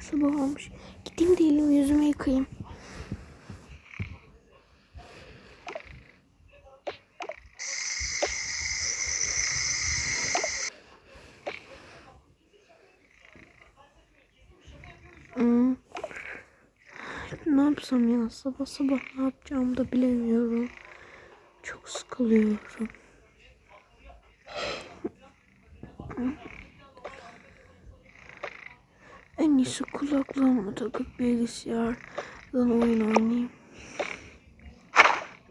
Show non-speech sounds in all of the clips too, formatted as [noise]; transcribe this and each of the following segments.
Sabah olmuş. Gideyim de elimi yüzümü yıkayayım. Hmm. Ne yapsam ya sabah sabah ne yapacağımı da bilemiyorum. Çok sıkılıyorum. En iyisi kulaklığımı takıp bilgisayardan oyun oynayayım.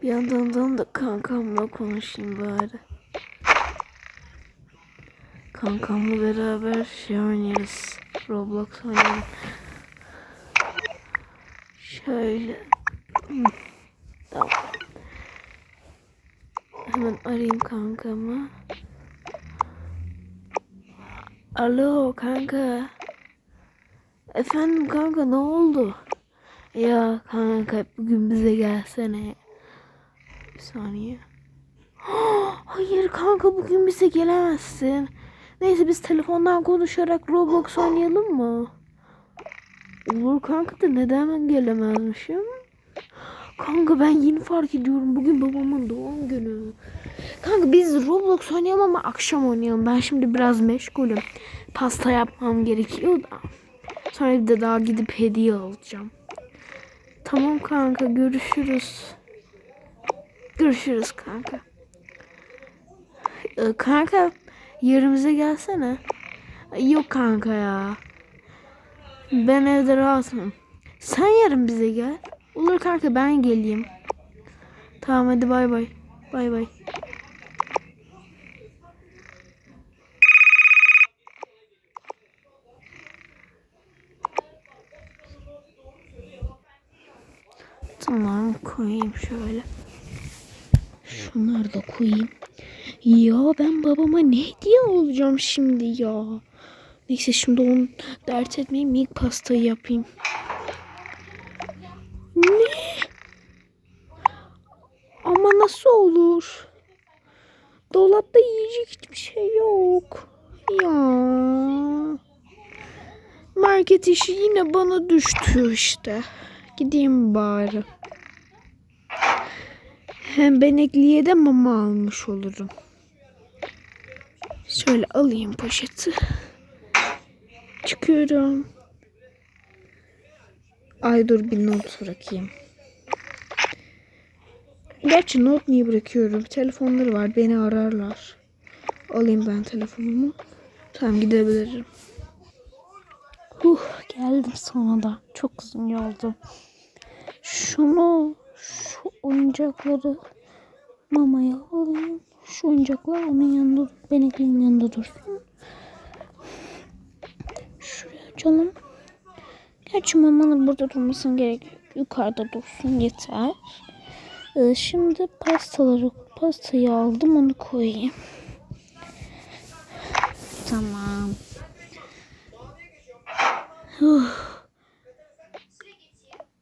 Bir yandan da kankamla konuşayım bari. Kankamla beraber şey oynarız. Roblox oynayalım. Şöyle. Tamam. Hemen arayayım kankamı. Alo kanka. Efendim kanka ne oldu? Ya kanka bugün bize gelsene. Bir saniye. [gasps] Hayır kanka bugün bize gelemezsin. Neyse biz telefondan konuşarak Roblox oynayalım mı? Olur kanka da neden gelemezmişim? Kanka ben yeni fark ediyorum. Bugün babamın doğum günü. Kanka biz Roblox oynayalım ama akşam oynayalım. Ben şimdi biraz meşgulüm. Pasta yapmam gerekiyor da. Sonra bir de daha gidip hediye alacağım. Tamam kanka görüşürüz. Görüşürüz kanka. Ee, kanka yerimize gelsene. Yok kanka ya. Ben evde rahatım. Sen yarın bize gel. Olur kanka ben geleyim. Tamam hadi bay bay. Bay bay. Tamam koyayım şöyle. Şunları da koyayım. Ya ben babama ne hediye alacağım şimdi ya. Neyse şimdi onu dert etmeyeyim ilk pastayı yapayım. Ne? Ama nasıl olur? Dolapta yiyecek hiçbir şey yok. Ya. Market işi yine bana düştü işte. Gideyim bari. Hem benekliye de mama almış olurum. Şöyle alayım poşeti. Çıkıyorum. Ay dur bir not bırakayım. Gerçi not niye bırakıyorum? Telefonları var beni ararlar. Alayım ben telefonumu. Tamam gidebilirim. Huh geldim sonunda. Çok uzun yoldu. Şunu şu oyuncakları mamaya alayım. Şu oyuncaklar onun yanında benekliğin yanında dursun. Şuraya açalım. Gerçi mamanın burada durmasın gerek yok. Yukarıda dursun yeter. Ee, şimdi pastaları pastayı aldım onu koyayım. Tamam. Huh.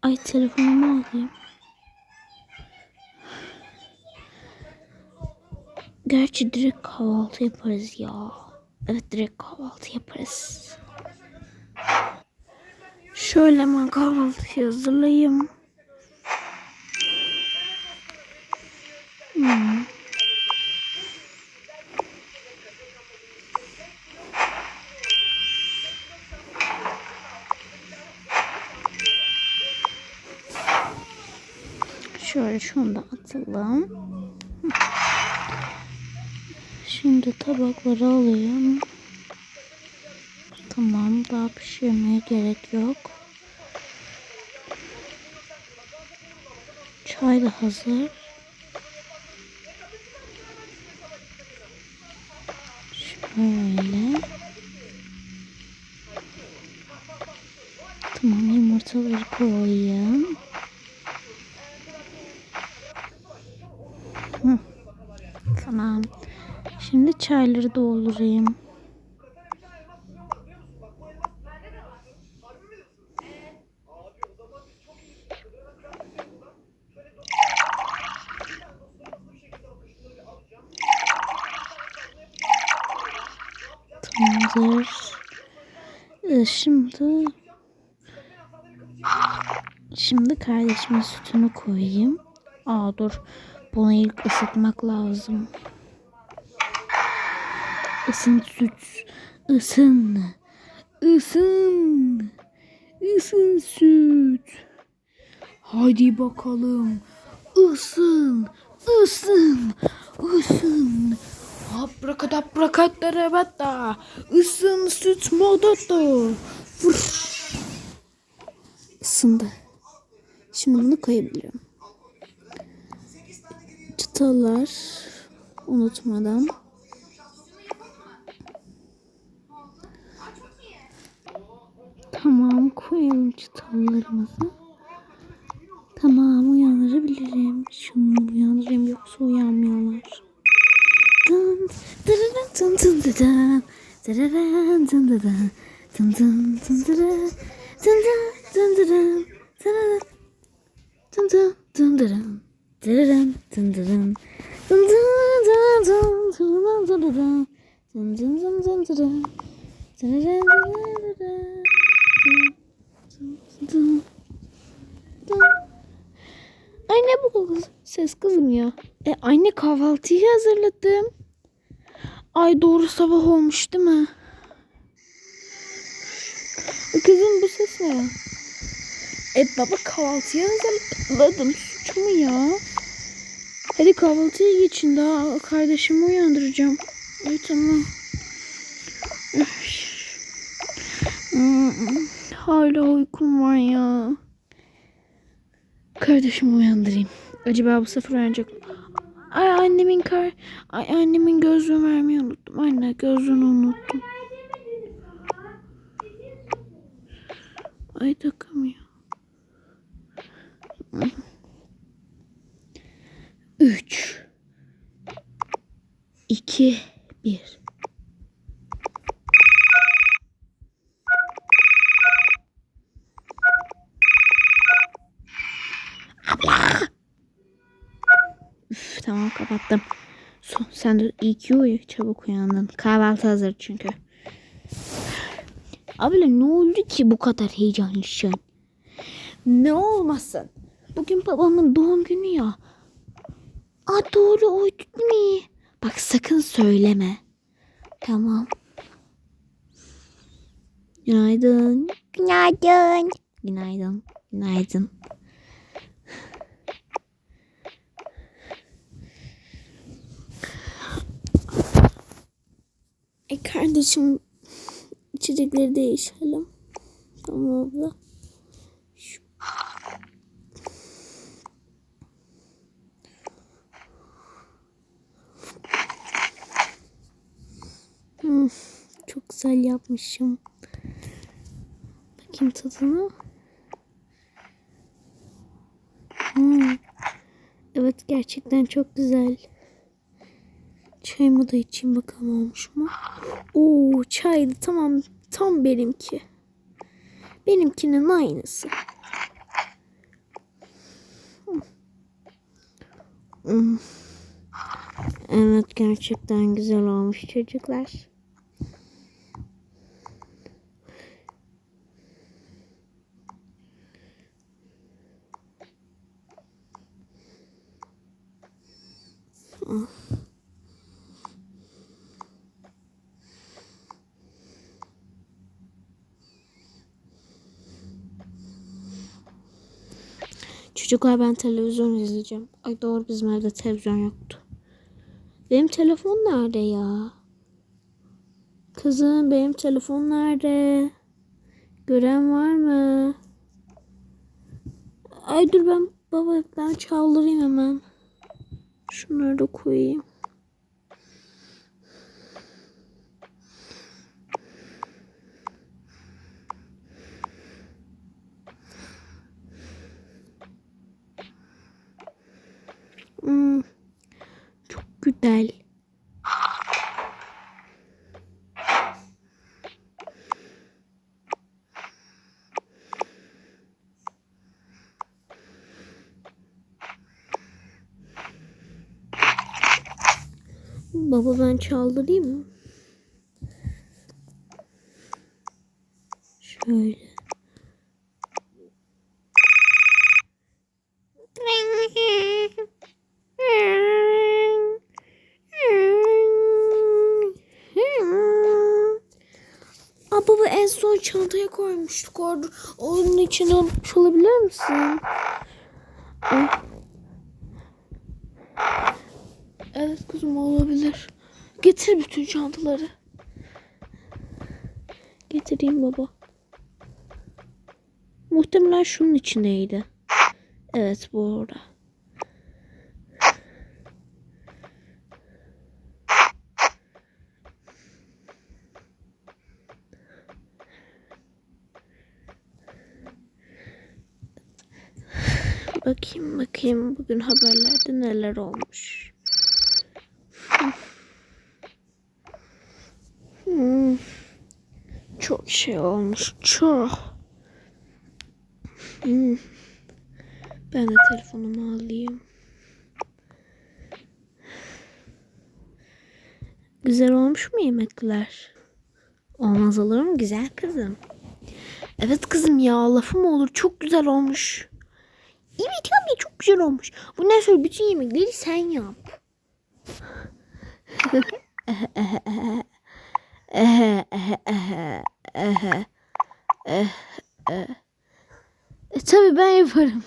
Ay telefonumu alayım. Gerçi direkt kahvaltı yaparız ya. Evet direkt kahvaltı yaparız. Şöyle hemen kahvaltı hazırlayayım. Hmm. Şöyle şunu da atalım. Şimdi tabakları alayım. Tamam daha pişirmeye gerek yok. Çay da hazır. Şöyle. Tamam yumurtaları koyayım. Hı. Tamam. Çayları doldurayım. Tamamdır. Ee, şimdi şimdi kardeşimin sütünü koyayım. Aa dur. Bunu ilk ısıtmak lazım. Isın süt. Isın. Isın. Isın süt. Hadi bakalım. Isın. Isın. Isın. Abrakadabrakadabrakada. Isın süt. Vur. Isındı. Şimdi bunu koyabilirim. Çıtalar unutmadan. Tamam koyalım çıtalarımızı. Tamam uyanırabilirim. Şunu uyandırayım yoksa uyanmıyorlar. Dın, dırırın, dın, dın, dın. Dırırın, dın, dın, dın. Dın, dın, dın, dırı. Dın, dın, dın, dırın. Dırırın. Dın, dın, dın, dırın. Dırırın, dın, dırın. Dın, dın, dın, dın, dırırın, dırırın. Dın, dın, dın, dın, dırın. Dırırın, dırırın, dırırın. Dın, dın, dın. Anne bu kız ses kızım ya. E anne kahvaltıyı hazırladım. Ay doğru sabah olmuş değil mi? Kızım bu ses ne? E baba kahvaltıyı hazırladım. Suç mu ya? Hadi kahvaltıya geçin daha kardeşimi uyandıracağım. Ay tamam. Hala uykum var ya. Kardeşimi uyandırayım. Acaba bu sefer uyanacak mı? Ay annemin kar... Ay annemin gözlüğünü vermeyi unuttum. Anne gözlüğünü unuttum. Ay takamıyor. Üç. iki, bir. Üf, tamam kapattım. Son, sen de iyi ki uyu. Çabuk uyandın. Kahvaltı hazır çünkü. Abla ne oldu ki bu kadar heyecanlısın? Ne olmasın? Bugün babamın doğum günü ya. Aa doğru uydu değil mi? Bak sakın söyleme. Tamam. Günaydın. Günaydın. Günaydın. Günaydın. E kardeşim içecekleri değişelim. Tamam abla. Şu- Hmm, çok güzel yapmışım. Bakayım tadına. Hmm. Evet gerçekten çok güzel. Çayımı da içeyim bakalım olmuş mu? Oo çaydı tamam tam benimki. Benimkinin aynısı. Evet gerçekten güzel olmuş çocuklar. Çocuklar ben televizyon izleyeceğim. Ay doğru bizim evde televizyon yoktu. Benim telefon nerede ya? Kızım benim telefon nerede? Gören var mı? Ay dur ben baba ben çaldırayım hemen. Şunları da koyayım. Güzel. Baba ben çaldırayım mı? Böyle. Aa baba en son koymuştuk orada. Onun içine unutmuş olabilir misin? Ay. Evet kızım olabilir. Getir bütün çantaları. Getireyim baba. Muhtemelen şunun içindeydi. Evet bu orada. Bakayım bugün haberlerde neler olmuş. Hmm. Çok şey olmuş. Çok. Hmm. Ben de telefonumu alayım. Güzel olmuş mu yemekler? Olmaz olur mu güzel kızım? Evet kızım ya lafım olur çok güzel olmuş. Evet abi çok güzel olmuş. Bundan sonra bütün yemekleri sen yap. e, tabii ben yaparım.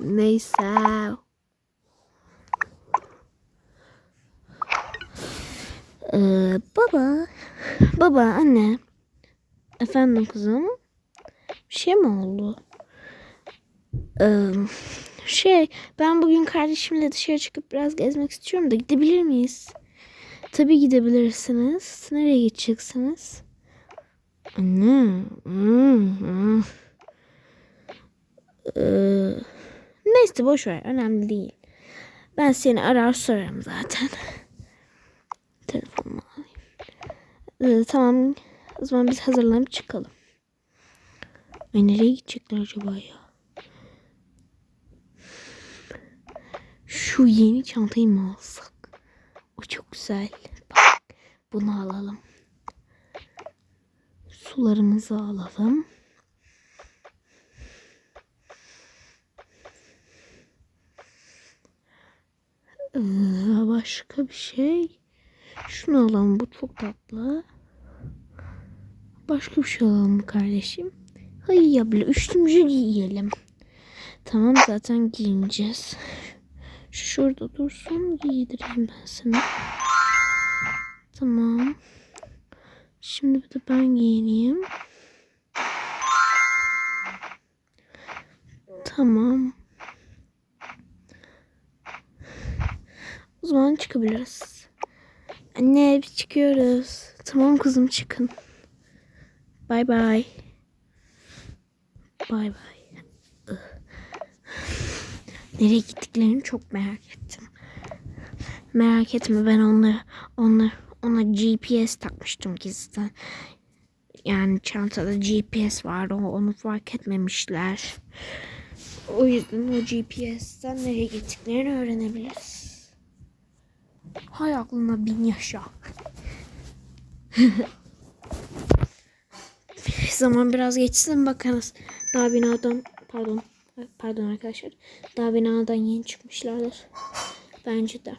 Neyse. Ee, baba. Baba anne. Efendim kızım. Şey mi oldu? Ee, şey ben bugün kardeşimle dışarı çıkıp biraz gezmek istiyorum da gidebilir miyiz? Tabii gidebilirsiniz. Nereye gideceksiniz? Anne. hmm, hmm. Ee, neyse boş ver. Önemli değil. Ben seni arar sorarım zaten. Telefonumu alayım. Ee, tamam. O zaman biz hazırlanıp çıkalım. Ay nereye gidecekler acaba ya? Şu yeni çantayı mı alsak? O çok güzel. Bak bunu alalım. Sularımızı alalım. Ee, başka bir şey. Şunu alalım. Bu çok tatlı. Başka bir şey alalım kardeşim? Hayır ya bile üstümüzü giyelim. Tamam zaten giyineceğiz. Şu şurada dursun giydireyim ben sana. Tamam. Şimdi bir de ben giyineyim. Tamam. O zaman çıkabiliriz. Anne biz çıkıyoruz. Tamam kızım çıkın. Bay bay. Bay bay. Nereye gittiklerini çok merak ettim. Merak etme ben onları onlar ona GPS takmıştım gizliden. Yani çantada GPS vardı onu fark etmemişler. O yüzden o GPS'ten nereye gittiklerini öğrenebiliriz. Hay aklına bin yaşa. [laughs] Zaman biraz geçsin bakarız. Daha binadan pardon pardon arkadaşlar. Daha binadan yeni çıkmışlardır. Bence de.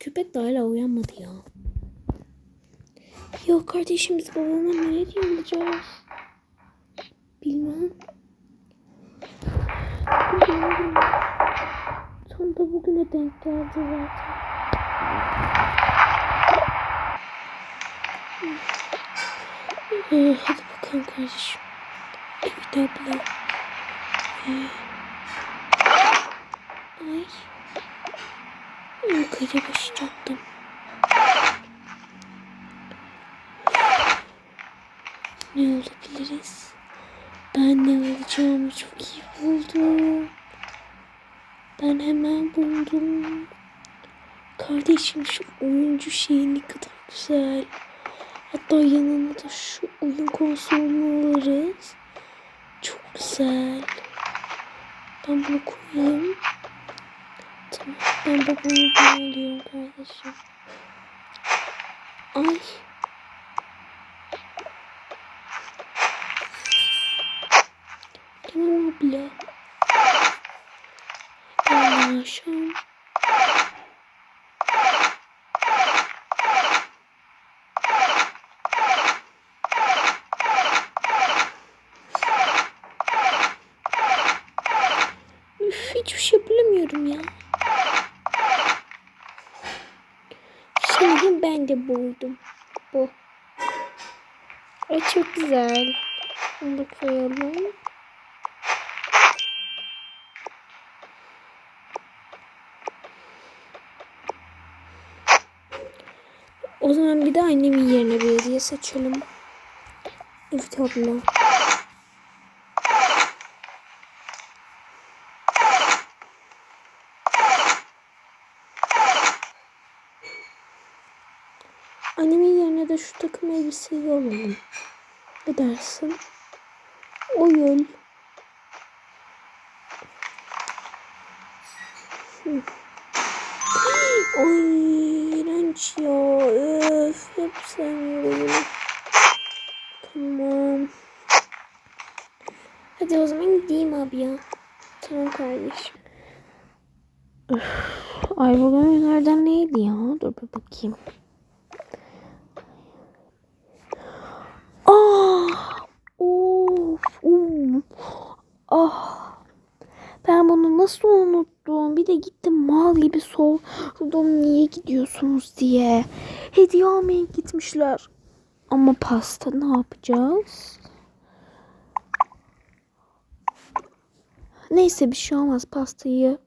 Köpek de hala uyanmadı ya. Yok kardeşim biz babama nereye yollayacağız? Bilmem. Tam da bugüne denk geldi zaten. Ee, hadi bakalım kardeşim. Evet abla. Ee, ay. Yukarı başlattım. Ne olabiliriz? Ben ne alacağımı çok iyi buldum. Ben hemen buldum. Kardeşim şu oyuncu şeyi ne kadar güzel. Hatta yanına da şu oyun konsolunu alırız. Çok güzel. Ben bunu koyayım. Ben babamı dinliyorum kardeşim. Ay. Tamam abla. Ben akşam. Bilemiyorum ya. Şimdi ben de buldum. Bu. Ay çok güzel. Bunu da koyalım. O zaman bir de annemin yerine bir hediye seçelim. Evet abla. Annemin yerine de şu takım elbiseyi alalım. Ne dersin? Oyun. Hı. Ay iğrenç ya. Öf. Hep sevmiyorum. Tamam. Hadi o zaman gideyim abi ya. Tamam kardeşim. Ay bugün günlerden neydi ya? Dur bir bakayım. Ah! Of! Uf! Ah! Ben bunu nasıl unuttum? Bir de gittim mal gibi sordum niye gidiyorsunuz diye. Hediye almaya gitmişler. Ama pasta ne yapacağız? Neyse bir şey olmaz pastayı.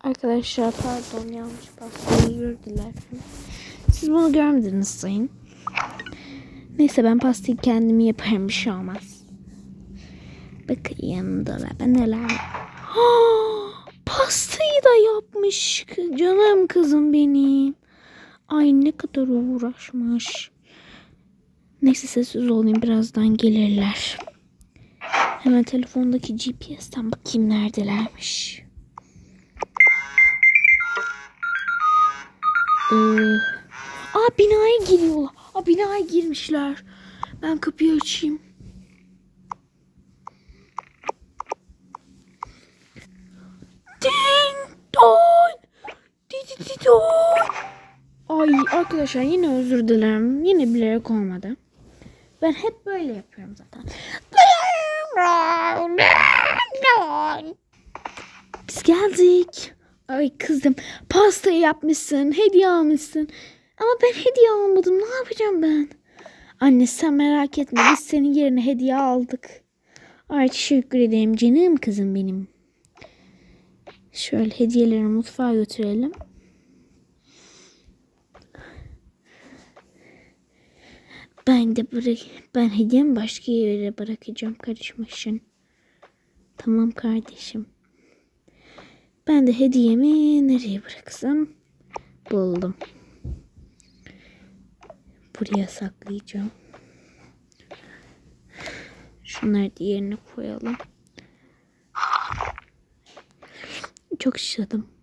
Arkadaşlar pardon yanlış pastayı gördüler. Siz bunu görmediniz sayın. Neyse ben pastayı kendim yaparım bir şey olmaz. Bakayım dolaba neler [gasps] var. Ah, Pastayı da yapmış canım kızım benim. Ay ne kadar uğraşmış. Neyse sessiz olayım birazdan gelirler. Hemen telefondaki GPS'ten bakayım neredelermiş. Ee, aa binaya giriyorlar. Aa binaya girmişler. Ben kapıyı açayım. Ay arkadaşlar yine özür dilerim. Yine bilerek olmadı. Ben hep böyle yapıyorum zaten. Biz geldik. Ay kızım pastayı yapmışsın, hediye almışsın. Ama ben hediye almadım. Ne yapacağım ben? Anne sen merak etme. Biz senin yerine hediye aldık. Ay teşekkür ederim canım kızım benim. Şöyle hediyeleri mutfağa götürelim. Ben de bırak ben hediyemi başka yere bırakacağım karışmasın. Tamam kardeşim. Ben de hediyemi nereye bıraksam buldum. Buraya saklayacağım. Şunları diğerine koyalım. Çok işledim.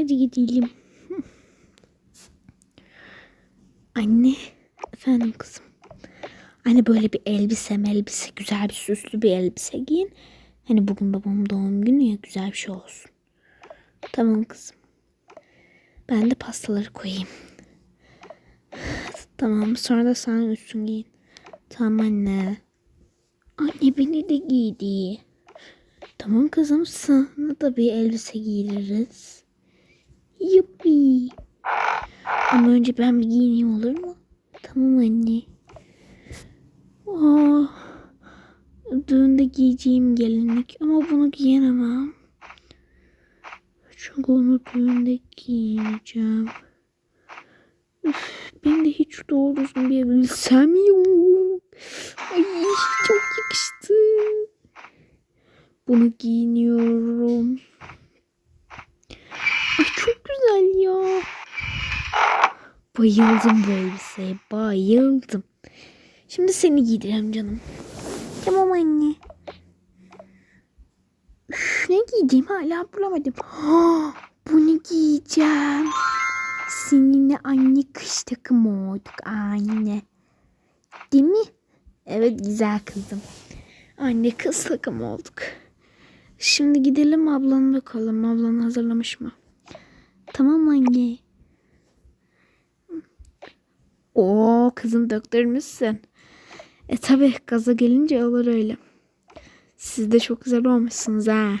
Hadi gidelim. Anne. Efendim kızım. Hani böyle bir elbise elbise güzel bir süslü bir elbise giyin. Hani bugün babamın doğum günü ya güzel bir şey olsun. Tamam kızım. Ben de pastaları koyayım. Tamam sonra da sen üstün giyin. Tamam anne. Anne beni de giydi. Tamam kızım sana da bir elbise giydiririz. Yuppi. Ama önce ben bir giyineyim olur mu? Tamam anne. Aa, düğünde giyeceğim gelinlik ama bunu giyinemem. Çünkü onu düğünde giyeceğim. Üf, ben de hiç doğru düzgün bir elbisem yok. Ay çok yakıştı. Bunu giyiniyorum. Ay çok güzel ya. Bayıldım bu elbiseye. Bayıldım. Şimdi seni giydireyim canım. Tamam anne. Üf, ne giyeceğim hala bulamadım. Ha, bunu giyeceğim. Seninle anne kış takımı olduk anne. Değil mi? Evet güzel kızım. Anne kız takımı olduk. Şimdi gidelim ablana bakalım. Ablan hazırlamış mı? Tamam anne. Oo kızım döktürmüşsün. E tabi gaza gelince olur öyle. Siz de çok güzel olmuşsunuz ha.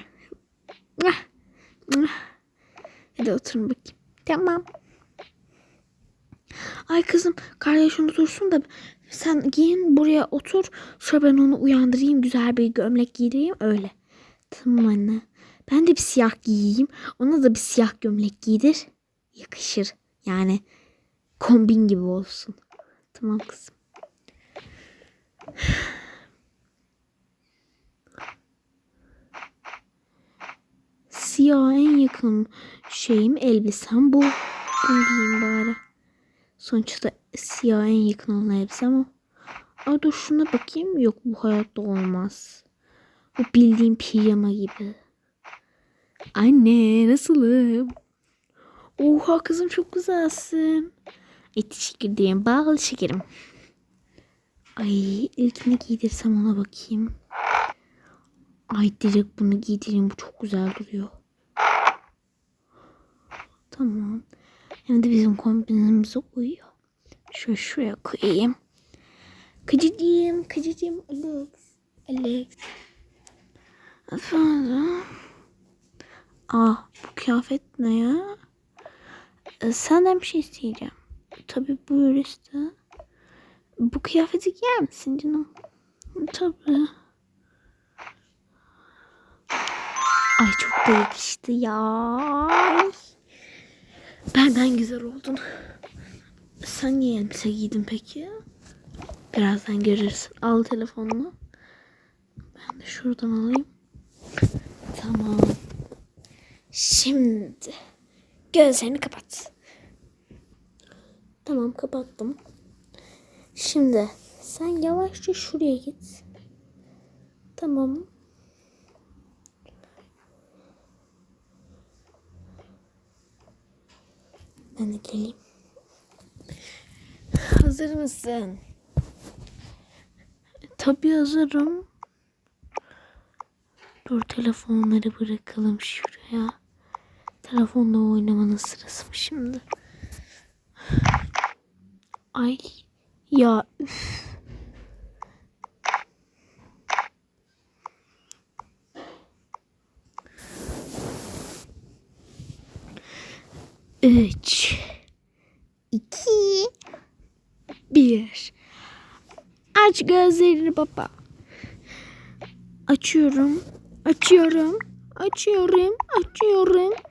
Hadi oturun bakayım. Tamam. Ay kızım kardeş unutursun da sen giyin buraya otur. Sonra ben onu uyandırayım. Güzel bir gömlek giydireyim öyle. Tamam anne. Ben de bir siyah giyeyim. Ona da bir siyah gömlek giydir. Yakışır. Yani kombin gibi olsun. Tamam kızım. Siyah en yakın şeyim elbisem bu. Bunu giyeyim bari. Sonuçta siyah en yakın olan elbisem o. Aa dur şuna bakayım. Yok bu hayatta olmaz. Bu bildiğim pijama gibi. Anne nasılım? Oha kızım çok güzelsin. E teşekkür ederim. Bağlı şekerim. Ay ilk ne giydirsem ona bakayım. Ay direkt bunu giydireyim. Bu çok güzel duruyor. Tamam. Hem de bizim kombinimize uyuyor. Şöyle şuraya koyayım. Kıcıcığım, kıcıcığım. Alex. Alex. Efendim? Ah bu kıyafet ne ya? Ee, senden bir şey isteyeceğim. Tabii buyur iste. Bu kıyafeti giyer misin canım? Tabii. Ay çok da yakıştı ya. Ay. Benden güzel oldun. Sen niye elbise giydin peki? Birazdan görürsün. Al telefonunu. Ben de şuradan alayım. Tamam. Şimdi gözlerini kapat. Tamam kapattım. Şimdi sen yavaşça şuraya git. Tamam. Ben de geleyim. Hazır mısın? Tabii hazırım. Dur telefonları bırakalım şuraya. Telefonla oynamanın sırası mı şimdi? Ay ya üf. Üç, iki, bir. Aç gözlerini baba. Açıyorum. Açıyorum. Açıyorum. Açıyorum.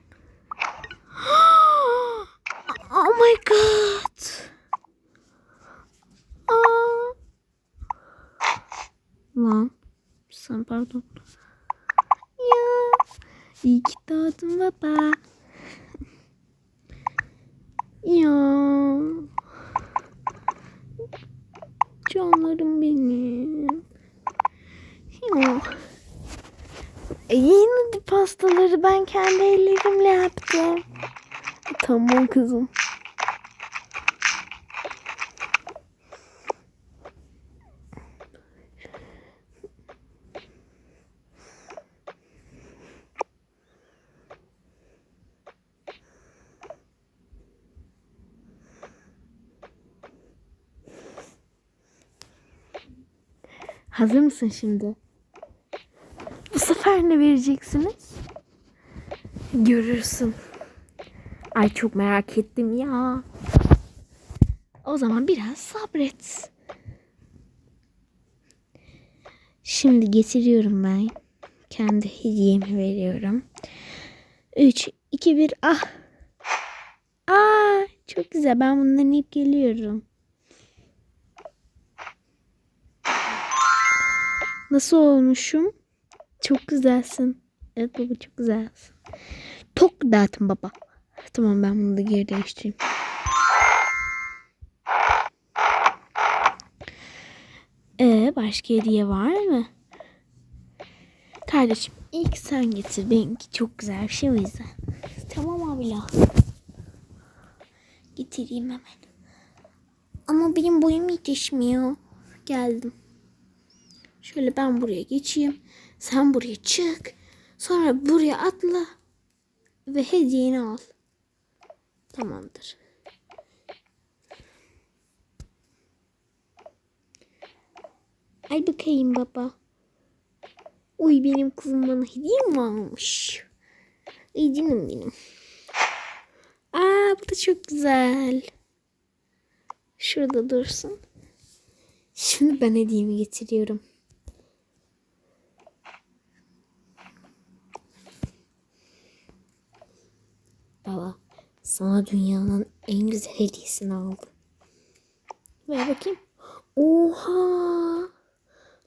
[gasps] Oh my god. Aa. Lan. Sen pardon. Ya. İyi ki doğdun baba. ya. Canlarım benim. Ya. E, yeni pastaları ben kendi ellerimle yaptım. Tamam kızım. Hazır mısın şimdi? Sefer ne vereceksiniz? Görürsün. Ay çok merak ettim ya. O zaman biraz sabret. Şimdi getiriyorum ben. Kendi hediyemi veriyorum. 3, 2, 1, ah. Aa, çok güzel. Ben bundan hep geliyorum. Nasıl olmuşum? Çok güzelsin. Evet baba çok güzelsin. Çok dağıtın baba. Tamam ben bunu da geri değiştireyim. Ee, başka hediye var mı? Kardeşim ilk sen getir. Benimki çok güzel bir şey o yüzden. Tamam abla. Getireyim hemen. Ama benim boyum yetişmiyor. Geldim. Şöyle ben buraya geçeyim. Sen buraya çık. Sonra buraya atla. Ve hediyeni al. Tamamdır. Ay bakayım baba. Uy benim kızım bana hediye mi almış? Ay benim. Aa bu da çok güzel. Şurada dursun. Şimdi ben hediyemi getiriyorum. Baba sana dünyanın en güzel hediyesini aldım. Ver bakayım. Oha!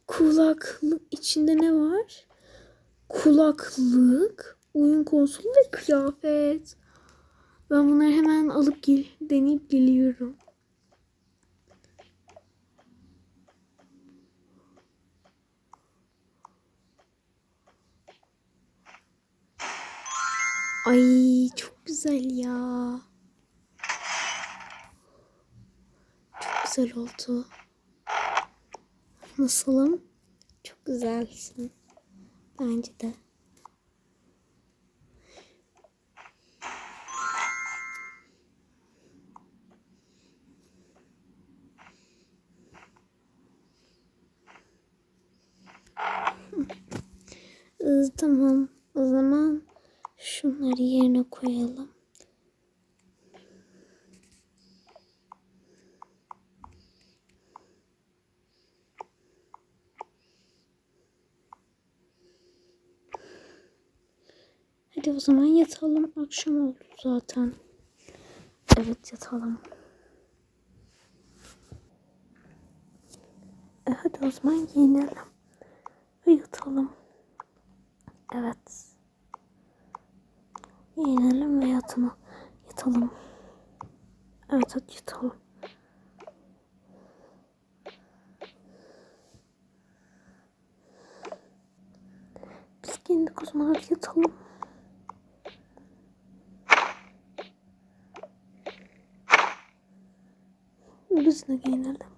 Kulaklık içinde ne var? Kulaklık, oyun konsolu ve kıyafet. Ben bunları hemen alıp gel deneyip geliyorum. Ay çok güzel ya. Çok güzel oldu. Nasılım? Çok güzelsin. Bence de. Tamam. O zaman şunları yerine koyalım. Hadi o zaman yatalım. Akşam oldu zaten. Evet yatalım. E hadi o zaman giyinelim. Ve yatalım. Evet. Giyinelim ve yatalım. Yatalım. Evet hadi yatalım. Biz giyindik o zaman hadi yatalım. Biz de giyinelim.